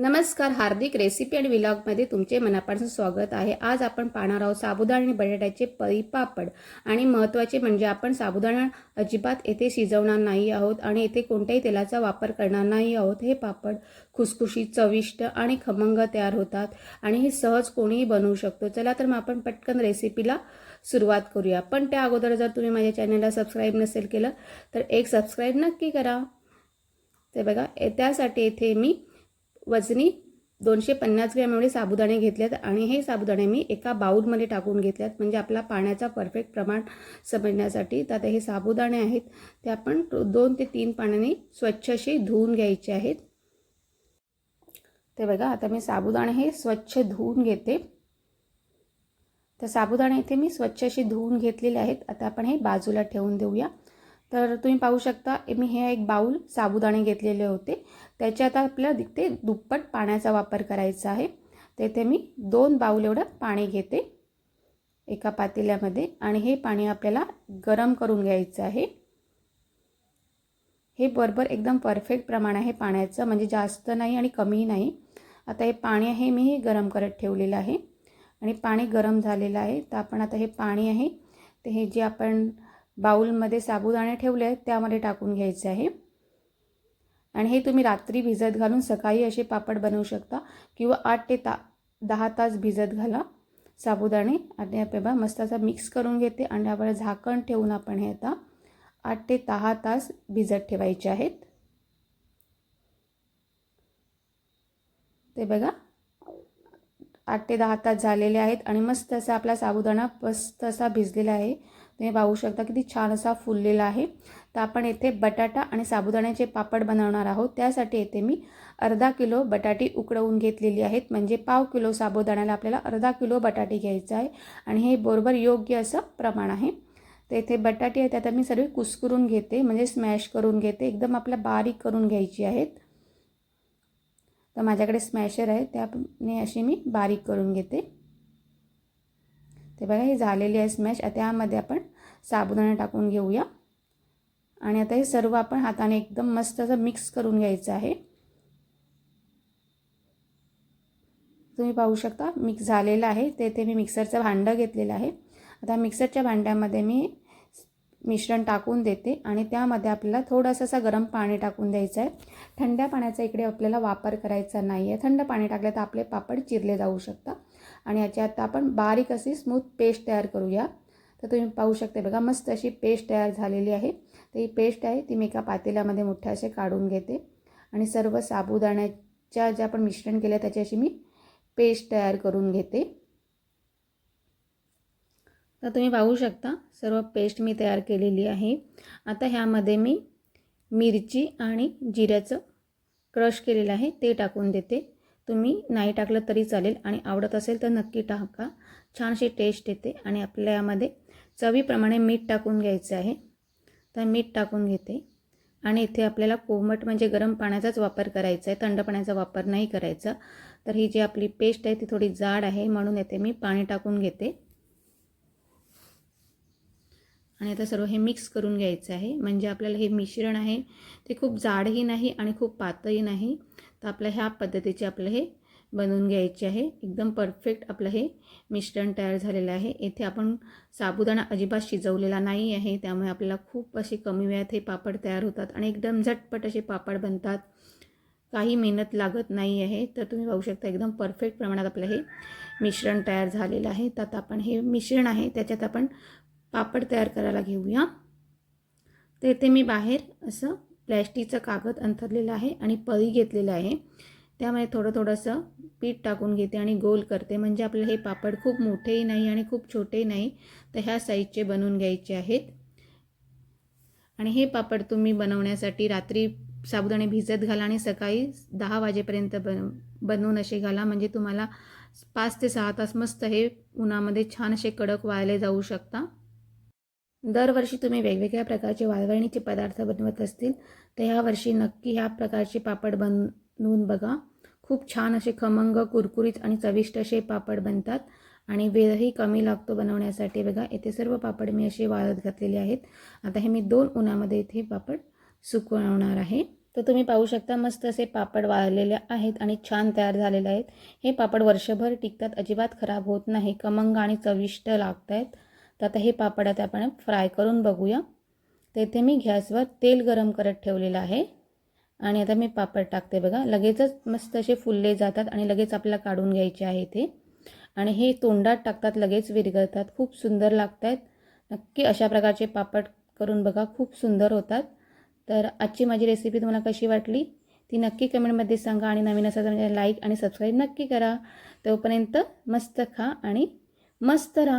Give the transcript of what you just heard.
नमस्कार हार्दिक रेसिपी आणि विलॉगमध्ये तुमचे मनापासून स्वागत आहे. आज आपण पाहणार आहोत साबुदाणा आणि बटाट्याचे परिपापड. पापड आणि महत्त्वाचे म्हणजे आपण साबुदाणा अजिबात येथे शिजवणार नाही आहोत आणि येथे कोणत्याही तेलाचा वापर करणार नाही आहोत. हे पापड खुसखुशी चविष्ट आणि खमंग तयार होतात आणि हे सहज कोणीही बनवू शकतो. चला तर मग आपण पटकन रेसिपीला सुरुवात करूया. पण त्या अगोदर जर तुम्ही माझ्या चॅनलला सबस्क्राईब नसेल केलं तर एक सबस्क्राईब नक्की करा. ते बघा ए- त्यासाठी येथे मी वजनी दोनशे पन्नास ग्रॅम एवढे साबुदाणे घेतल्यात आणि हे साबुदाणे मी एका बाऊलमध्ये टाकून घेतल्यात म्हणजे आपला पाण्याचा परफेक्ट प्रमाण समजण्यासाठी तर आता हे साबुदाणे आहेत. ते आपण दोन ते तीन पाण्याने स्वच्छ असे धुवून घ्यायचे आहेत. ते बघा आता मी साबुदाणे हे स्वच्छ धुवून घेते. तर साबुदाणे इथे मी स्वच्छ असे धुवून घेतलेले आहेत. आता आपण हे बाजूला ठेवून देऊया. तर तुम्ही पाहू शकता मी हे एक बाऊल साबुदाणे घेतलेले होते. त्याच्यात आपल्याला तिथे दुप्पट पाण्याचा वापर करायचा आहे. तेथे मी दोन बाऊल एवढं पाणी घेते एका पातेल्यामध्ये आणि हे पाणी आपल्याला गरम करून घ्यायचं आहे. हे बरोबर एकदम परफेक्ट प्रमाण आहे पाण्याचं म्हणजे जास्त नाही आणि कमी नाही. आता हे पाणी आहे मी हे गरम करत ठेवलेलं आहे. आणि पाणी गरम झालेलं आहे तर आपण आता हे पाणी आहे ते हे जे आपण बाऊलमध्ये साबुदाणे ठेवले आहेत त्यामध्ये टाकून घ्यायचे आहे. आणि हे तुम्ही रात्री भिजत घालून सकाळी असे पापड बनवू शकता किंवा आठ ते ता दहा तास भिजत घाला साबुदाणे. आणि आपल्याला मस्त असा मिक्स करून घेते. आणि आपण झाकण ठेवून आपण हे आता आठ ते दहा तास भिजत ठेवायचे आहेत. ते बघा आठ ते दहा तास झालेले आहेत. आणि मस्त असा आपला साबुदाणा मस्त असा भिजलेला आहे. तुम्ही पाहू शकता किती छान असा फुललेला आहे. तर आपण येथे बटाटा आणि साबुदाण्याचे पापड बनवणार आहोत. त्यासाठी येथे मी अर्धा किलो बटाटी उकडवून घेतलेली आहेत. म्हणजे पाव किलो साबुदाण्याला आपल्याला अर्धा किलो बटाटे घ्यायचं आहे. आणि हे बरोबर योग्य असं प्रमाण आहे. तर इथे बटाटे आहेत. आता मी सर्व कुस्करून घेते. म्हणजे स्मॅश करून घेते. एकदम आपल्या बारीक करून घ्यायची आहेत. तर माझ्याकडे स्मॅशर आहे. त्याने अशी मी बारीक करून घेते. ते बघा ही झालेली आहे स्मॅश आता यामध्ये आपण साबुदाणा टाकून घेऊया. आणि आता हे सर्व आपण हाताने एकदम मस्त असं मिक्स करून घ्यायचं आहे. तुम्ही पाहू शकता मिक्स झालेलं आहे. तेथे मी मिक्सरचं भांडं घेतलेलं आहे. आता मिक्सरच्या भांड्यामध्ये मी मिश्रण टाकून देते आणि त्यामध्ये आपल्याला थोडंसं असं गरम पाणी टाकून द्यायचं आहे. थंड्या पाण्याचा इकडे आपल्याला वापर करायचा नाही आहे थंड पाणी टाकलं तर आपले पापड चिरले जाऊ शकतात. आणि याच्यात आपण बारीक अशी स्मूथ पेस्ट तयार करूया. तर तुम्ही पाहू शकता बघा मस्त अशी पेस्ट तयार झालेली आहे. तर ही पेस्ट आहे ती मी एका पातेल्यामध्ये मोठ्या असे काढून घेते. आणि सर्व साबुदाण्याच्या ज्या आपण मिश्रण केलं त्याची अशी मी पेस्ट तयार करून घेते. तर तुम्ही पाहू शकता सर्व पेस्ट मी तयार केलेली आहे. आता ह्यामध्ये मी मिरची आणि जिऱ्याचं क्रश केलेलं आहे ते टाकून देते. तुम्ही नाही टाकलं तरी चालेल आणि आवडत असेल तर नक्की टाका. छानशी टेस्ट येते आणि आपल्या यामध्ये चवीप्रमाणे मीठ टाकून घ्यायचं आहे. तर मीठ टाकून घेते. आणि इथे आपल्याला कोमट म्हणजे गरम पाण्याचाच वापर करायचा आहे. थंड पाण्याचा वापर नाही करायचा. तर ही जी आपली पेस्ट आहे ती थोडी जाड आहे म्हणून येथे मी पाणी टाकून घेते. आणि आता सर्व हे मिक्स करून घ्यायचं आहे. म्हणजे आपल्याला हे मिश्रण आहे ते खूप जाडही नाही आणि खूप पातळही नाही. तर आपल्या ह्या पद्धतीचे आपलं हे बनवून घ्यायचे आहे. एकदम परफेक्ट आपलं हे मिश्रण तयार झालेलं आहे. येथे आपण साबुदाणा अजिबात शिजवलेला नाही आहे. त्यामुळे आपल्याला खूप असे कमी वेळात हे पापड तयार होतात आणि एकदम झटपट असे पापड बनतात. काही मेहनत लागत नाही आहे. तर तुम्ही पाहू शकता एकदम परफेक्ट प्रमाणात आपलं हे मिश्रण तयार झालेलं आहे. त्यात आपण हे मिश्रण आहे त्याच्यात आपण पापड तयार करायला घेऊया. तर इथे मी बाहेर असं प्लॅस्टिकचं कागद अंथरलेलं आहे आणि पळी घेतलेलं आहे. त्यामध्ये थोडं थोडंसं पीठ टाकून घेते आणि गोल करते. म्हणजे आपल्याला हे पापड खूप मोठेही नाही आणि खूप छोटेही नाही तर ह्या साईजचे बनवून घ्यायचे आहेत. आणि हे पापड तुम्ही बनवण्यासाठी रात्री साबुदाणे भिजत घाला आणि सकाळी दहा वाजेपर्यंत बन बनवून असे घाला. म्हणजे तुम्हाला पाच ते सहा तास मस्त हे उन्हामध्ये छान असे कडक वाळले जाऊ शकता. दरवर्षी तुम्ही वेगवेगळ्या प्रकारचे वाळवणीचे पदार्थ बनवत असतील तर ह्या वर्षी नक्की ह्या प्रकारचे पापड बनवून बघा. खूप छान असे खमंग कुरकुरीत आणि चविष्ट असे पापड बनतात आणि वेळही कमी लागतो बनवण्यासाठी. बघा इथे सर्व पापड मी असे वाळत घातलेले आहेत. आता हे मी दोन उन्हामध्ये इथे पापड सुकवणार आहे. तर तुम्ही पाहू शकता मस्त असे पापड वाळलेले आहेत आणि छान तयार झालेले आहेत. हे पापड वर्षभर टिकतात अजिबात खराब होत नाही खमंग आणि चविष्ट लागत आहेत तर आता हे पापड आता आपण फ्राय करून बघूया. तेथे मी गॅसवर तेल गरम करत ठेवलेलं आहे. आणि आता मी पापड टाकते बघा. लगेचच मस्त असे फुलले जातात आणि लगेच आपल्याला काढून घ्यायचे आहे ते आणि हे तोंडात टाकतात लगेच विरघळतात. खूप सुंदर लागत आहेत नक्की अशा प्रकारचे पापड करून बघा. खूप सुंदर होतात. तर आजची माझी रेसिपी तुम्हाला कशी वाटली? ती नक्की कमेंटमध्ये सांगा आणि नवीन असा तर म्हणजे लाईक आणि सबस्क्राईब नक्की करा. तोपर्यंत मस्त खा आणि मस्त राहा.